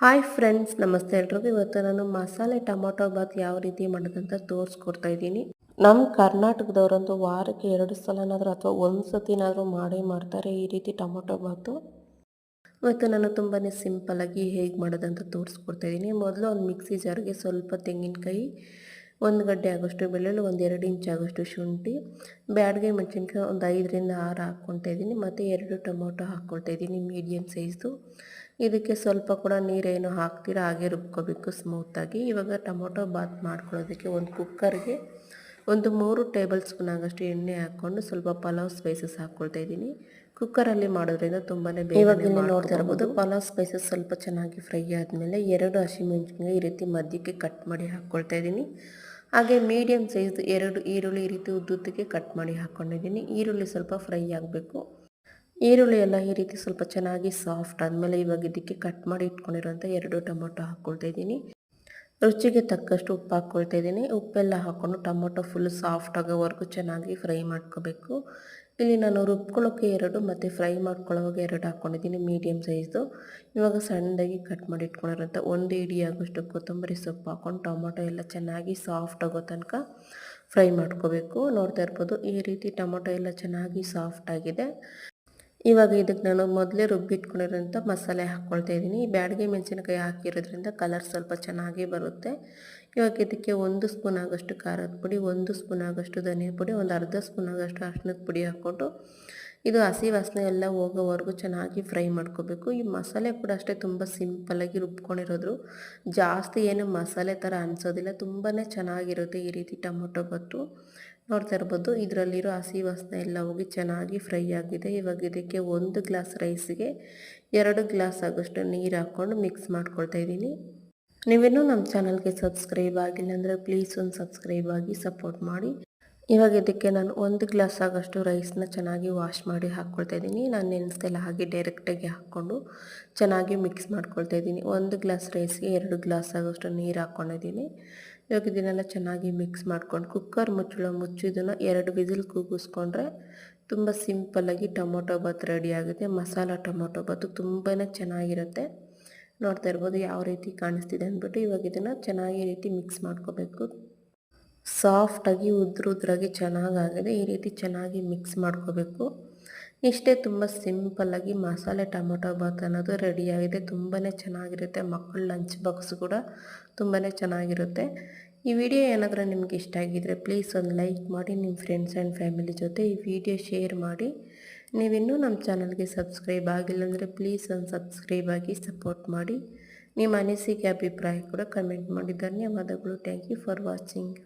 Hi friends, ನಮಸ್ತೆ ಎಲ್ರಿಗೂ. ಇವತ್ತು ನಾನು ಮಸಾಲೆ ಟೊಮೊಟೊ ಬಾತ್ ಯಾವ ರೀತಿ ಮಾಡೋದಂತ ತೋರಿಸ್ಕೊಡ್ತಾ ಇದ್ದೀನಿ. ನಮ್ಮ ಕರ್ನಾಟಕದವರಂತೂ ವಾರಕ್ಕೆ ಎರಡು ಸಲನಾದರೂ ಅಥವಾ ಒಂದು ಸತಿನಾದರೂ ಮಾಡೇ ಮಾಡ್ತಾರೆ ಈ ರೀತಿ ಟೊಮೊಟೊ ಬಾತು. ಇವತ್ತು ನಾನು ತುಂಬಾ ಸಿಂಪಲ್ಲಾಗಿ ಹೇಗೆ ಮಾಡೋದಂತ ತೋರಿಸ್ಕೊಡ್ತಾ ಇದ್ದೀನಿ. ಮೊದಲು ಒಂದು ಮಿಕ್ಸಿ ಜಾರ್ಗೆ ಸ್ವಲ್ಪ ತೆಂಗಿನಕಾಯಿ, ಒಂದು ಗಡ್ಡೆ ಆಗೋಷ್ಟು ಬೆಳ್ಳುಳ್ಳಿ, ಒಂದು ಎರಡು ಇಂಚ್ ಆಗೋಷ್ಟು ಶುಂಠಿ, ಬ್ಯಾಡ್ಗೆ ಮೆಣಸಿನ್ಕಾಯಿ ಒಂದು ಐದರಿಂದ ಆರು ಹಾಕ್ಕೊಳ್ತಾ ಇದ್ದೀನಿ. ಮತ್ತು ಎರಡು ಟೊಮೊಟೊ ಹಾಕ್ಕೊಳ್ತಾ ಇದ್ದೀನಿ ಮೀಡಿಯಮ್ ಸೈಜ್ದು ಇದಕ್ಕೆ ಸ್ವಲ್ಪ ಕೂಡ ನೀರೇನು ಹಾಕ್ತೀರ ಹಾಗೆ ರುಬ್ಕೋಬೇಕು ಸ್ಮೂತಾಗಿ ಇವಾಗ ಟೊಮೊಟೊ ಬಾತ್ ಮಾಡ್ಕೊಳ್ಳೋದಕ್ಕೆ ಒಂದು ಕುಕ್ಕರ್ಗೆ ಒಂದು ಮೂರು ಟೇಬಲ್ ಸ್ಪೂನ್ ಆಗೋಷ್ಟು ಎಣ್ಣೆ ಹಾಕ್ಕೊಂಡು ಸ್ವಲ್ಪ ಪಲಾವ್ ಸ್ಪೈಸಸ್ ಹಾಕ್ಕೊಳ್ತಾ ಇದ್ದೀನಿ. ಕುಕ್ಕರಲ್ಲಿ ಮಾಡೋದ್ರಿಂದ ತುಂಬಾ ಬೇಗ ನೋಡ್ತಾ ಇರ್ಬೋದು ಪಲಾವ್ ಸ್ಪೈಸಸ್ ಸ್ವಲ್ಪ ಚೆನ್ನಾಗಿ ಫ್ರೈ ಆದಮೇಲೆ ಎರಡು ಹಸಿಮೆಣಸಿನ ಈ ರೀತಿ ಮಧ್ಯಕ್ಕೆ ಕಟ್ ಮಾಡಿ ಹಾಕ್ಕೊಳ್ತಾ ಇದ್ದೀನಿ. ಹಾಗೆ ಮೀಡಿಯಮ್ ಸೈಜ್ ಎರಡು ಈರುಳ್ಳಿ ಈ ರೀತಿ ಉದ್ದುದ್ದಕ್ಕೆ ಕಟ್ ಮಾಡಿ ಹಾಕ್ಕೊಂಡಿದ್ದೀನಿ. ಈರುಳ್ಳಿ ಸ್ವಲ್ಪ ಫ್ರೈ ಆಗಬೇಕು. ಈರುಳ್ಳಿ ಎಲ್ಲ ಈ ರೀತಿ ಸ್ವಲ್ಪ ಚೆನ್ನಾಗಿ ಸಾಫ್ಟ್ ಆದಮೇಲೆ ಇವಾಗ ಇದಕ್ಕೆ ಕಟ್ ಮಾಡಿ ಇಟ್ಕೊಂಡಿರೋಂಥ ಎರಡು ಟೊಮೊಟೊ ಹಾಕ್ಕೊಳ್ತಾ ಇದ್ದೀನಿ. ರುಚಿಗೆ ತಕ್ಕಷ್ಟು ಉಪ್ಪು ಹಾಕ್ಕೊಳ್ತಾ ಇದ್ದೀನಿ. ಉಪ್ಪೆಲ್ಲ ಹಾಕ್ಕೊಂಡು ಟೊಮೊಟೊ ಫುಲ್ ಸಾಫ್ಟ್ ಆಗೋವರೆಗೂ ಚೆನ್ನಾಗಿ ಫ್ರೈ ಮಾಡ್ಕೋಬೇಕು. ಇಲ್ಲಿ ನಾನು ರುಬ್ಕೊಳ್ಳೋಕ್ಕೆ ಎರಡು ಮತ್ತು ಫ್ರೈ ಮಾಡ್ಕೊಳ್ಳೋವಾಗ ಎರಡು ಹಾಕ್ಕೊಂಡಿದ್ದೀನಿ ಮೀಡಿಯಮ್ ಸೈಜ್ದು ಇವಾಗ ಸಣ್ಣದಾಗಿ ಕಟ್ ಮಾಡಿ ಇಟ್ಕೊಂಡಿರೋಂಥ ಒಂದು ಇಡಿ ಆಗೋಷ್ಟು ಕೊತ್ತಂಬರಿ ಸೊಪ್ಪು ಹಾಕ್ಕೊಂಡು ಟೊಮೊಟೊ ಎಲ್ಲ ಚೆನ್ನಾಗಿ ಸಾಫ್ಟ್ ಆಗೋ ತನಕ ಫ್ರೈ ಮಾಡ್ಕೋಬೇಕು. ನೋಡ್ತಾ ಇರ್ಬೋದು ಈ ರೀತಿ ಟೊಮೊಟೊ ಎಲ್ಲ ಚೆನ್ನಾಗಿ ಸಾಫ್ಟ್ ಆಗಿದೆ. ಇವಾಗ ಇದಕ್ಕೆ ನಾನು ಮೊದಲೇ ರುಬ್ಬಿಟ್ಕೊಂಡಿರೋಂಥ ಮಸಾಲೆ ಹಾಕ್ಕೊಳ್ತಾ ಇದ್ದೀನಿ. ಬ್ಯಾಡಿಗೆ ಮೆಣಸಿನಕಾಯಿ ಹಾಕಿರೋದ್ರಿಂದ ಕಲರ್ ಸ್ವಲ್ಪ ಚೆನ್ನಾಗಿ ಬರುತ್ತೆ. ಇವಾಗ ಇದಕ್ಕೆ ಒಂದು ಸ್ಪೂನ್ ಆಗೋಷ್ಟು ಖಾರದ ಪುಡಿ, ಒಂದು ಸ್ಪೂನ್ ಆಗೋಷ್ಟು ಧನಿಯಾ ಪುಡಿ, ಒಂದು ಅರ್ಧ ಸ್ಪೂನ್ ಆಗೋಷ್ಟು ಅರ್ಶಿನದ ಪುಡಿ ಹಾಕ್ಕೊಂಡು ಇದು ಹಸಿ ವಾಸನೆ ಎಲ್ಲ ಹೋಗೋವರೆಗೂ ಚೆನ್ನಾಗಿ ಫ್ರೈ ಮಾಡ್ಕೋಬೇಕು. ಈ ಮಸಾಲೆ ಕೂಡ ಅಷ್ಟೇ ತುಂಬ ಸಿಂಪಲ್ಲಾಗಿ ರುಬ್ಕೊಂಡಿರೋದ್ರು. ಜಾಸ್ತಿ ಏನು ಮಸಾಲೆ ಥರ ಅನಿಸೋದಿಲ್ಲ. ತುಂಬಾ ಚೆನ್ನಾಗಿರುತ್ತೆ ಈ ರೀತಿ ಟೊಮೊಟೊ ಬತ್ತು ನೋಡ್ತಾ ಇರ್ಬೋದು, ಇದರಲ್ಲಿರೋ ಹಸಿ ವಾಸನೆ ಎಲ್ಲ ಹೋಗಿ ಚೆನ್ನಾಗಿ ಫ್ರೈ ಆಗಿದೆ. ಇವಾಗ ಇದಕ್ಕೆ ಒಂದು ಗ್ಲಾಸ್ ರೈಸ್ಗೆ ಎರಡು ಗ್ಲಾಸ್ ಆಗೋಷ್ಟು ನೀರು ಹಾಕ್ಕೊಂಡು ಮಿಕ್ಸ್ ಮಾಡ್ಕೊಳ್ತಾ ಇದ್ದೀನಿ. ನೀವೇನು ನಮ್ಮ ಚಾನಲ್ಗೆ ಸಬ್ಸ್ಕ್ರೈಬ್ ಆಗಿಲ್ಲ ಅಂದರೆ ಪ್ಲೀಸ್ ಒಂದು ಸಬ್ಸ್ಕ್ರೈಬ್ ಆಗಿ ಸಪೋರ್ಟ್ ಮಾಡಿ. ಇವಾಗ ಇದಕ್ಕೆ ನಾನು ಒಂದು ಗ್ಲಾಸ್ ಆಗೋಷ್ಟು ರೈಸ್ನ ಚೆನ್ನಾಗಿ ವಾಶ್ ಮಾಡಿ ಹಾಕ್ಕೊಳ್ತಾ ಇದ್ದೀನಿ. ನಾನು ನೆನೆಸ್ದೆಲ್ಲ ಹಾಗೆ ಡೈರೆಕ್ಟಾಗಿ ಹಾಕ್ಕೊಂಡು ಚೆನ್ನಾಗಿ ಮಿಕ್ಸ್ ಮಾಡ್ಕೊಳ್ತಾ ಇದ್ದೀನಿ. ಒಂದು ಗ್ಲಾಸ್ ರೈಸ್ಗೆ ಎರಡು ಗ್ಲಾಸ್ ಆಗೋಷ್ಟು ನೀರು ಹಾಕ್ಕೊಂಡಿದ್ದೀನಿ. ಇವಾಗ ಇದನ್ನೆಲ್ಲ ಚೆನ್ನಾಗಿ ಮಿಕ್ಸ್ ಮಾಡ್ಕೊಂಡು ಕುಕ್ಕರ್ ಮುಚ್ಚಳ ಮುಚ್ಚಿದನ್ನು ಎರಡು ವಿಸಿಲ್ ಕೂಗಿಸ್ಕೊಂಡ್ರೆ ತುಂಬ ಸಿಂಪಲ್ಲಾಗಿ ಟೊಮೊಟೊ ಬಾತ್ ರೆಡಿ ಆಗುತ್ತೆ. ಮಸಾಲ ಟೊಮೊಟೊ ಬಾತ್ ತುಂಬಾ ಚೆನ್ನಾಗಿರುತ್ತೆ. ನೋಡ್ತಾ ಇರ್ಬೋದು ಯಾವ ರೀತಿ ಕಾಣಿಸ್ತಿದೆ ಅಂದ್ಬಿಟ್ಟು ಇವಾಗ ಇದನ್ನು ಚೆನ್ನಾಗಿ ರೀತಿ ಮಿಕ್ಸ್ ಮಾಡ್ಕೋಬೇಕು. ಸಾಫ್ಟಾಗಿ ಉದ್ರುದ್ರಾಗಿ ಚೆನ್ನಾಗಾಗಿದೆ ಈ ರೀತಿ ಚೆನ್ನಾಗಿ ಮಿಕ್ಸ್ ಮಾಡ್ಕೋಬೇಕು. ಇಷ್ಟೇ ತುಂಬ ಸಿಂಪಲ್ಲಾಗಿ ಮಸಾಲೆ, ಟೊಮೊಟೊ, ಬಾತ್ ಅನ್ನೋದು ರೆಡಿಯಾಗಿದೆ ತುಂಬಾ ಚೆನ್ನಾಗಿರುತ್ತೆ. ಮಕ್ಕಳ ಲಂಚ್ ಬಾಕ್ಸ್ ಕೂಡ ತುಂಬಾ ಚೆನ್ನಾಗಿರುತ್ತೆ. ಈ ವಿಡಿಯೋ ಏನಾದರೂ ನಿಮ್ಗೆ ಇಷ್ಟ ಆಗಿದ್ದರೆ ಪ್ಲೀಸ್ ಒಂದು ಲೈಕ್ ಮಾಡಿ, ನಿಮ್ಮ ಫ್ರೆಂಡ್ಸ್ ಆ್ಯಂಡ್ ಫ್ಯಾಮಿಲಿ ಜೊತೆ ಈ ವಿಡಿಯೋ ಶೇರ್ ಮಾಡಿ. ನೀವಿನ್ನೂ ನಮ್ಮ ಚಾನಲ್ಗೆ ಸಬ್ಸ್ಕ್ರೈಬ್ ಆಗಿಲ್ಲ ಅಂದರೆ ಪ್ಲೀಸ್ ಒಂದು ಸಬ್ಸ್ಕ್ರೈಬ್ ಆಗಿ ಸಪೋರ್ಟ್ ಮಾಡಿ. ನಿಮ್ಮ ಅನಿಸಿಕೆ, ಅಭಿಪ್ರಾಯ ಕೂಡ ಕಮೆಂಟ್ ಮಾಡಿ. ಧನ್ಯವಾದಗಳು. Thank you for watching.